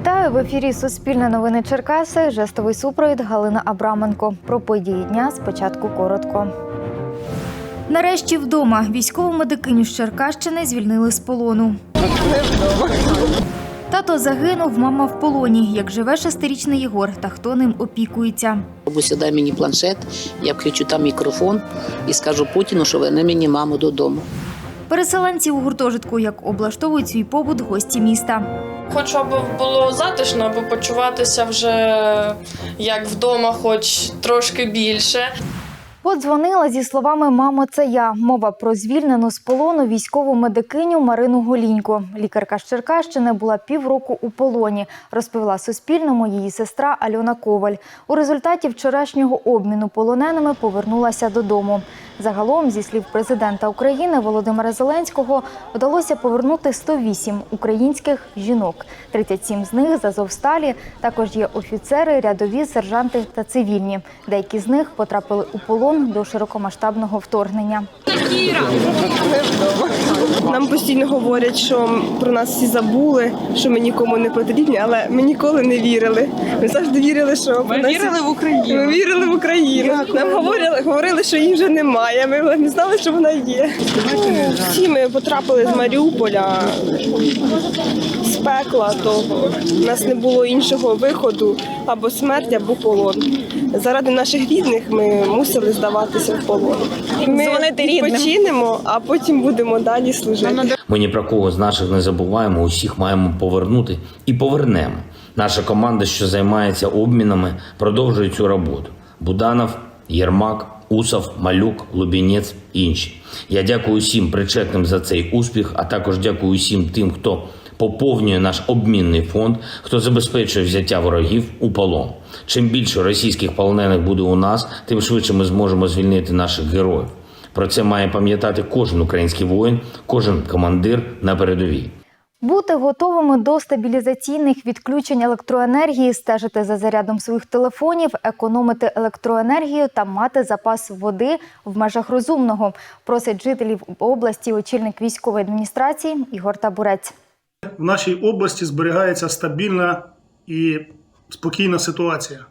Вітаю в ефірі Суспільне новини Черкаси. Жестовий супровід Галина Абраменко. Про події дня спочатку коротко. Нарешті вдома військову медикиню з Черкащини звільнили з полону. Тато загинув, мама в полоні. Як живе шестирічний Єгор та хто ним опікується. Бабуся, дай мені планшет, я включу там мікрофон і скажу Путіну, що верне мені маму додому. Переселенці у гуртожитку, як облаштовують свій побут гості міста. Хоч аби було затишно, аби почуватися вже як вдома, хоч трошки більше. Подзвонила зі словами Мамо, це я. Мова про звільнену з полону військову медикиню Марину Голінько. Лікарка з Черкащини була півроку у полоні. Розповіла Суспільному її сестра Альона Коваль. У результаті вчорашнього обміну полоненими повернулася додому. Загалом, зі слів президента України Володимира Зеленського, вдалося повернути 108 українських жінок. 37 з них з Азовсталі. Також є офіцери, рядові, сержанти та цивільні. Деякі з них потрапили у полон до широкомасштабного вторгнення. Нам постійно говорять, що про нас всі забули, що ми нікому не потрібні, але ми ніколи не вірили. Ми завжди вірили, що ми вірили в Україну. Ми вірили в Україну. Нам говорили, говорили, що її вже немає. Ми не знали, що вона є. Всі ми потрапили з Маріуполя з пекла того. У нас не було іншого виходу або смерть, або полон. Заради наших рідних ми мусили здаватися в полон. Ми відпочинемо, а потім будемо далі служити. Ми ні про кого з наших не забуваємо, усіх маємо повернути і повернемо. Наша команда, що займається обмінами, продовжує цю роботу. Буданов, Єрмак, Усов, Малюк, Лубінець, інші. Я дякую усім причетним за цей успіх, а також дякую усім тим, хто поповнює наш обмінний фонд, хто забезпечує взяття ворогів у полон. Чим більше російських полонених буде у нас, тим швидше ми зможемо звільнити наших героїв. Про це має пам'ятати кожен український воїн, кожен командир на передовій. Бути готовими до стабілізаційних відключень електроенергії, стежити за зарядом своїх телефонів, економити електроенергію та мати запас води в межах розумного, просить жителів області очільник військової адміністрації Ігор Табурець. В нашій області зберігається стабільна і спокійна ситуація.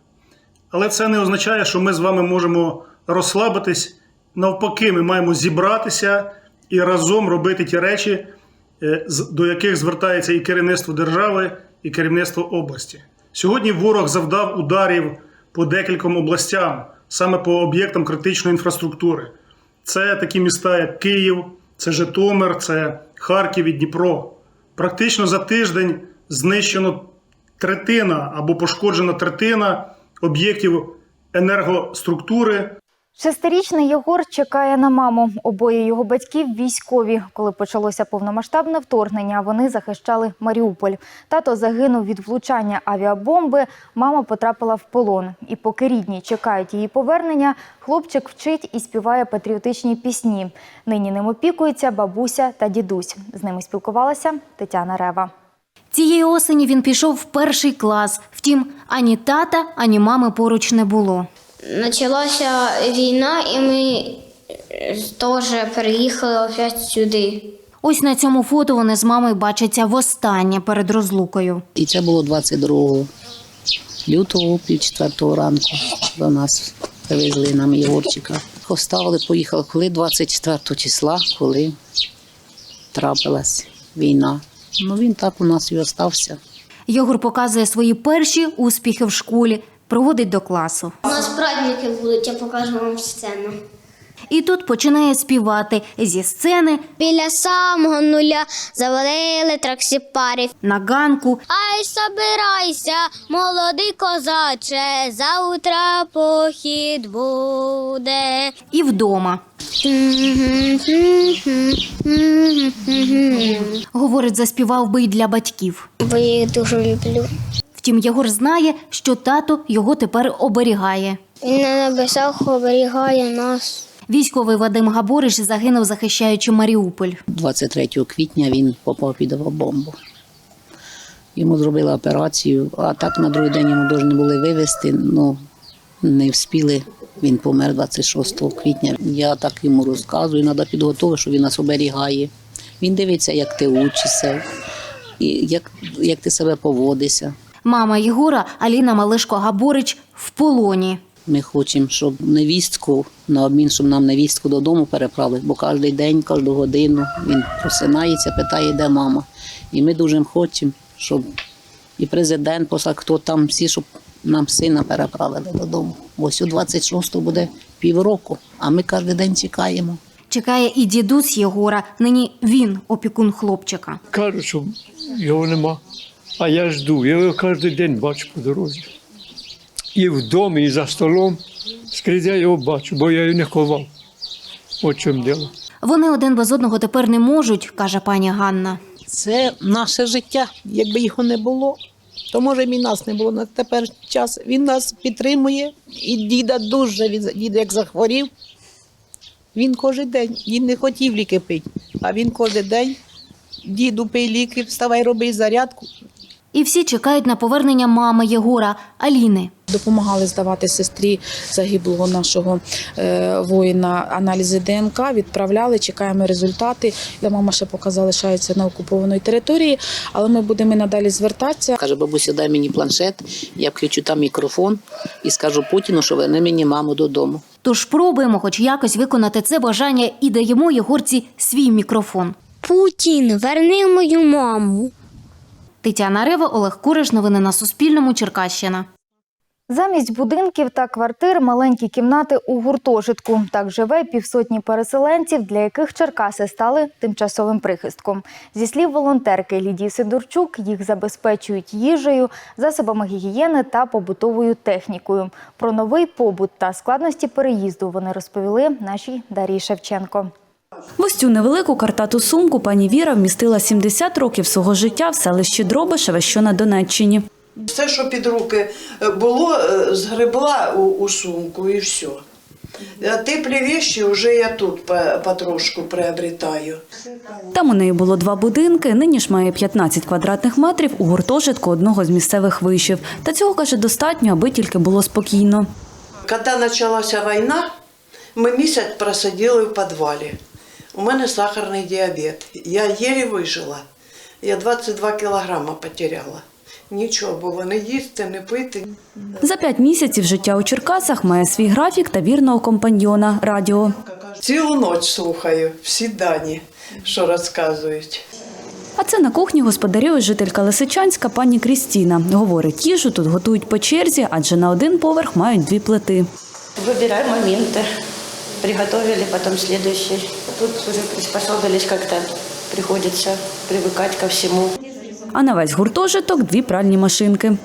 Але це не означає, що ми з вами можемо розслабитись. Навпаки, ми маємо зібратися і разом робити ті речі, е, до яких звертається і керівництво держави, і керівництво області. Сьогодні ворог завдав ударів по декільком областям, саме по об'єктам критичної інфраструктури. Це такі міста, як Київ, це Житомир, це Харків і Дніпро. Практично за тиждень знищено третина або пошкоджена третина об'єктів енергоструктури. Шестирічний Єгор чекає на маму. Обоє його батьків військові. Коли почалося повномасштабне вторгнення, вони захищали Маріуполь. Тато загинув від влучання авіабомби. Мама потрапила в полон. І поки рідні чекають її повернення, хлопчик вчить і співає патріотичні пісні. Нині ним опікуються бабуся та дідусь. З ними спілкувалася Тетяна Рева. Цієї осені він пішов в перший клас. Втім, ані тата, ані мами поруч не було. Почалася війна, і ми теж переїхали опять сюди. Ось на цьому фото вони з мамою бачаться востаннє перед розлукою. І це було 22 лютого, пів четвертого ранку. До нас привезли нам Єгорчика. Оставили, поїхали, коли 24 числа, коли трапилась війна. Ну він так у нас і остався. Єгор показує свої перші успіхи в школі, проводить до класу. У нас праздники будуть, я покажу вам сцену. І тут починає співати зі сцени Біля самого нуля завалили траксіпарів. на ганку. Ай, собирайся, молодий козаче, завтра похід буде. І вдома. Говорить, заспівав би й для батьків. Бо я їх дуже люблю. Втім, Єгор знає, що тато його тепер оберігає. Він на небесах оберігає нас. Військовий Вадим Габориш загинув, захищаючи Маріуполь. 23 квітня він попав під бомбу. Йому зробили операцію, а так на другий день йому повинні були вивезти, ну не вспіли. Він помер 26 квітня. Я так йому розказую, треба підготувати, що він нас оберігає. Він дивиться, як ти учишся. і як, як ти себе поводишся. Мама Єгора Аліна Малишко Габорич в полоні. Ми хочемо, щоб невістку на обмін, щоб нам невістку додому переправили, бо кожен день, кожну годину він просинається, питає, де мама. І ми дуже хочемо, щоб і президент послав, хто там всі, щоб нам сина переправили додому. Ось у 26-го буде півроку, а ми кожен день чекаємо. Чекає і дідусь Єгора. Нині він опікун хлопчика. Кажуть, що його нема. А я жду. Я його кожен день бачу по дорозі. І в домі, і за столом. Скрізь я його бачу, бо я його не ховав. От чому діло. Вони один без одного тепер не можуть, каже пані Ганна. Це наше життя. Якби його не було, то може б і нас не було. На тепер час він нас підтримує. І діда дуже він дід як захворів. Він кожен день, він не хотів ліки пити, а він кожен день діду пий ліки, вставай, роби зарядку. І всі чекають на повернення мами Єгора Аліни. Допомагали здавати сестрі загиблого нашого е, воїна аналізи ДНК, відправляли, чекаємо результати. Для мама ще поки залишається на окупованій території, але ми будемо надалі звертатися. Каже, бабуся, дай мені планшет, я включу там мікрофон і скажу Путіну, що верни мені маму додому. Тож пробуємо хоч якось виконати це бажання і даємо Єгорці свій мікрофон. Путін, верни мою маму. Тетяна Рева, Олег Куриш. Новини на Суспільному. Черкащина. Замість будинків та квартир маленькі кімнати у гуртожитку. Так живе півсотні переселенців, для яких Черкаси стали тимчасовим прихистком. Зі слів волонтерки Лідії Сидорчук, їх забезпечують їжею, засобами гігієни та побутовою технікою. Про новий побут та складності переїзду вони розповіли нашій Дарії Шевченко. В ось цю невелику картату сумку пані Віра вмістила 70 років свого життя в селищі Дробишеве, що на Донеччині. Все, що під руки е, було, е, згребла у, у сумку і все. А теплі вещи вже я тут потрошку приобретаю. Там у неї було два будинки. Нині ж має 15 квадратних метрів у гуртожитку одного з місцевих вишів. Та цього каже достатньо, аби тільки було спокійно. Коли почалася війна, ми місяць просиділи в підвалі. У мене сахарний діабет. Я єлі вижила. Я 22 кілограма потеряла. Нічого було не їсти, не пити. За п'ять місяців життя у Черкасах має свій графік та вірного компаньйона радіо. Цілу ніч слухаю всі дані, що розказують. А це на кухні господарює жителька Лисичанська пані Крістіна. Говорить, їжу тут готують по черзі, адже на один поверх мають дві плити. Выбираем моменты. Приготовили, потом следующий. Тут уже приспособились как-то. Приходится привыкать ко всему. А на весь гуртожиток дві пральні машинки.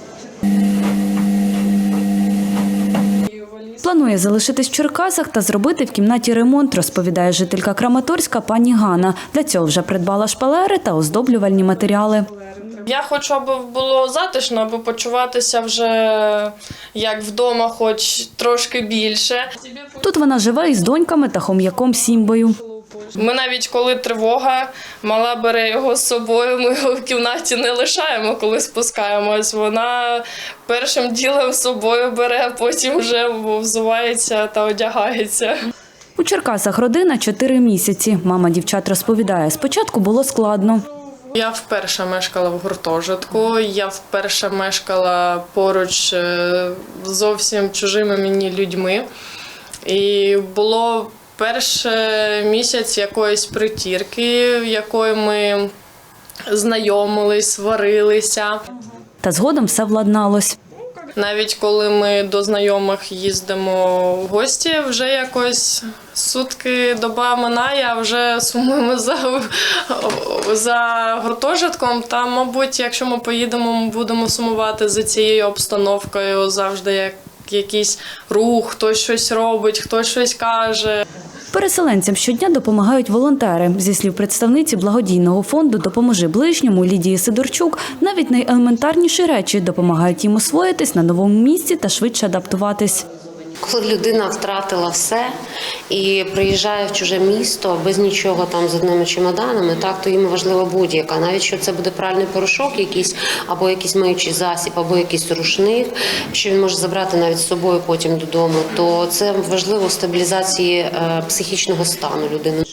Планує залишитись в Черкасах та зробити в кімнаті ремонт, розповідає жителька Краматорська пані Гана. Для цього вже придбала шпалери та оздоблювальні матеріали. Я хочу, аби було затишно, аби почуватися вже як вдома, хоч трошки більше. Тут вона живе із доньками та хом'яком Сімбою. Ми навіть коли тривога, мала бере його з собою, ми його в кімнаті не лишаємо, коли спускаємось. Вона першим ділом з собою бере, потім вже взувається та одягається. У Черкасах родина чотири місяці. Мама дівчат розповідає, спочатку було складно. Я вперше мешкала в гуртожитку. Я вперше мешкала поруч е, зовсім чужими мені людьми. І було перше місяць якоїсь притірки, якої ми знайомились, сварилися. Та згодом все владналось. Навіть коли ми до знайомих їздимо в гості, вже якось сутки доба минає, а вже сумуємо за, за гуртожитком. Та, мабуть, якщо ми поїдемо, ми будемо сумувати за цією обстановкою завжди як якийсь рух, хтось щось робить, хтось щось каже. Переселенцям щодня допомагають волонтери. Зі слів представниці благодійного фонду Допоможи ближньому Лідії Сидорчук. Навіть найелементарніші речі допомагають їм освоїтись на новому місці та швидше адаптуватись. Коли людина втратила все і приїжджає в чуже місто без нічого там з одними чемоданами, так то їм важлива будь-яка. Навіть що це буде пральний порошок, якийсь або якийсь миючий засіб, або якийсь рушник, що він може забрати навіть з собою потім додому, то це важливо в стабілізації е, психічного стану людини.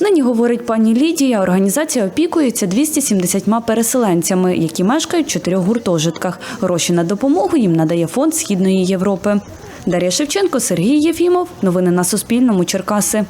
Нині говорить пані Лідія, організація опікується 270 переселенцями, які мешкають в чотирьох гуртожитках. Гроші на допомогу їм надає фонд Східної Європи. Дар'я Шевченко, Сергій Єфімов. Новини на Суспільному. Черкаси.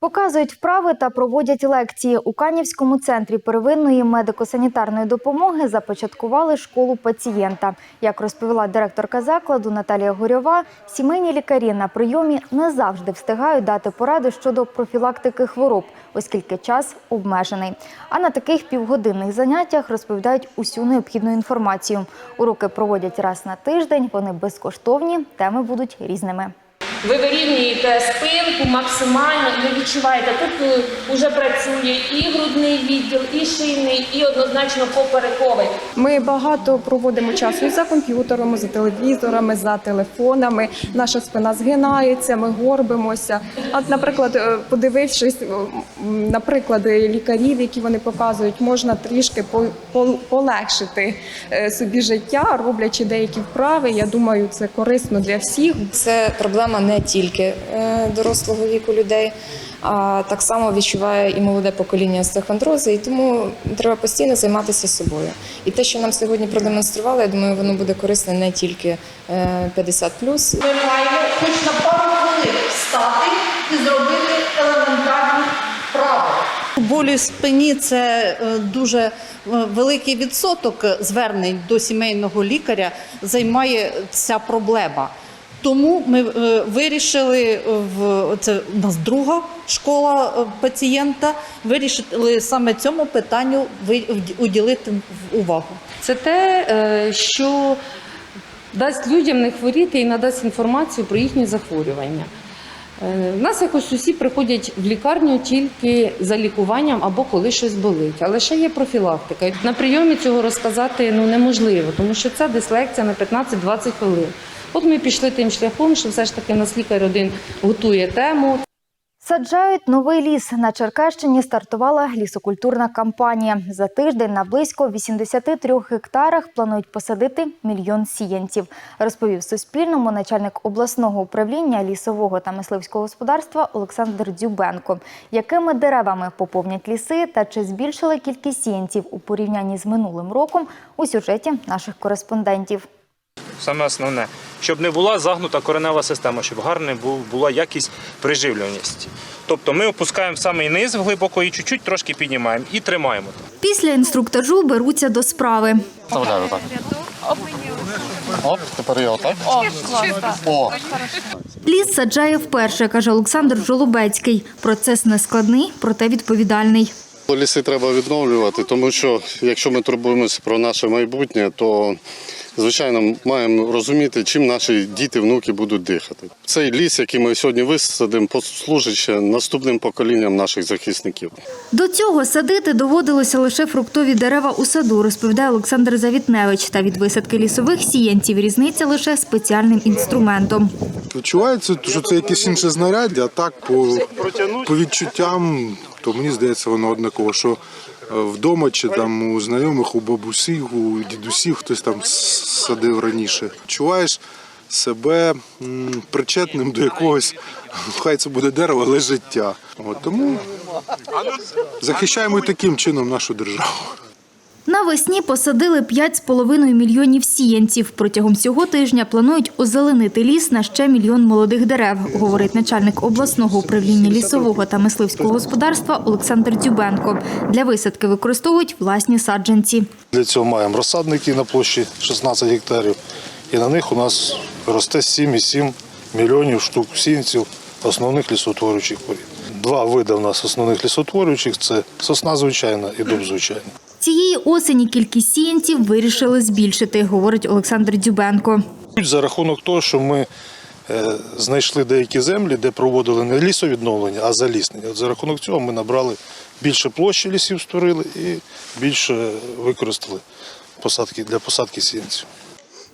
Показують вправи та проводять лекції. У Канівському центрі первинної медико-санітарної допомоги започаткували школу пацієнта. Як розповіла директорка закладу Наталія Горьова, сімейні лікарі на прийомі не завжди встигають дати поради щодо профілактики хвороб, оскільки час обмежений. А на таких півгодинних заняттях розповідають усю необхідну інформацію. Уроки проводять раз на тиждень. Вони безкоштовні, теми будуть різними. Ви вирівнюєте спинку максимально і ви відчуваєте, тут вже працює і грудний відділ, і шийний, і однозначно поперековий. Ми багато проводимо часу і за комп'ютерами, за телевізорами, за телефонами. Наша спина згинається, ми горбимося. От, наприклад, е, подивившись е, м, на приклади лікарів, які вони показують, можна трішки по- по- полегшити е, собі життя, роблячи деякі вправи. Я думаю, це корисно для всіх. Це проблема не тільки е, дорослого віку людей, а так само відчуває і молоде покоління остеохондрози, і тому треба постійно займатися собою. І те, що нам сьогодні продемонстрували, я думаю, воно буде корисне не тільки е, 50+. Ми маємо хоч на пару хвилин встати і зробити елементарні вправи. Болі в спині це е, дуже великий відсоток звернень до сімейного лікаря займає ця проблема. Тому ми е, вирішили в це у нас друга школа е, пацієнта. Вирішили саме цьому питанню уділити увагу. Це те, е, що дасть людям не хворіти і надасть інформацію про їхні захворювання. В нас якось усі приходять в лікарню тільки за лікуванням або коли щось болить. Але ще є профілактика. На прийомі цього розказати ну, неможливо, тому що це десь лекція на 15-20 хвилин. От ми пішли тим шляхом, що все ж таки нас лікар один готує тему. Саджають новий ліс. На Черкащині стартувала лісокультурна кампанія. За тиждень на близько 83 гектарах планують посадити мільйон сіянців, розповів Суспільному начальник обласного управління лісового та мисливського господарства Олександр Дзюбенко. Якими деревами поповнять ліси та чи збільшили кількість сіянців у порівнянні з минулим роком у сюжеті наших кореспондентів. Саме основне, щоб не була загнута коренева система, щоб гарна була якість приживлюваності. Тобто ми опускаємо в самий низ глибоко і чуть-чуть трошки піднімаємо і тримаємо. Після інструктажу беруться до справи. Оп, тепер я отак. О, Ліс саджає вперше, каже Олександр Жолобецький. Процес нескладний, проте відповідальний. ліси треба відновлювати, тому що якщо ми турбуємося про наше майбутнє, то звичайно маємо розуміти, чим наші діти, внуки будуть дихати. Цей ліс, який ми сьогодні висадимо, послужить ще наступним поколінням наших захисників. До цього садити доводилося лише фруктові дерева у саду, розповідає Олександр Завітневич. Та від висадки лісових сіянців різниця лише спеціальним інструментом. Відчувається, що це якесь інше знаряддя, а так по, по відчуттям, то мені здається, воно однаково, що вдома чи там у знайомих, у бабусів, у дідусів хтось там садив раніше. Чуваєш себе причетним до якогось, хай це буде дерево, але життя. От, тому захищаємо і таким чином нашу державу. Навесні посадили 5,5 мільйонів сіянців. Протягом цього тижня планують озеленити ліс на ще мільйон молодих дерев, говорить начальник обласного управління лісового та мисливського господарства Олександр Дзюбенко. Для висадки використовують власні саджанці. Для цього маємо розсадники на площі 16 гектарів, і на них у нас росте 7,7 мільйонів штук сінців основних лісотворюючих порід. Два види у нас основних лісотворюючих це сосна звичайна і дуб звичайний. Цієї осені кількість сіянців вирішили збільшити, говорить Олександр Дзюбенко. За рахунок того, що ми е, знайшли деякі землі, де проводили не лісовідновлення, а заліснення. От за рахунок цього ми набрали більше площі лісів створили і більше використали посадки для посадки сіянців.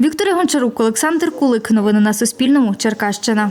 Вікторія Гончарук, Олександр Кулик. Новини на Суспільному. Черкащина.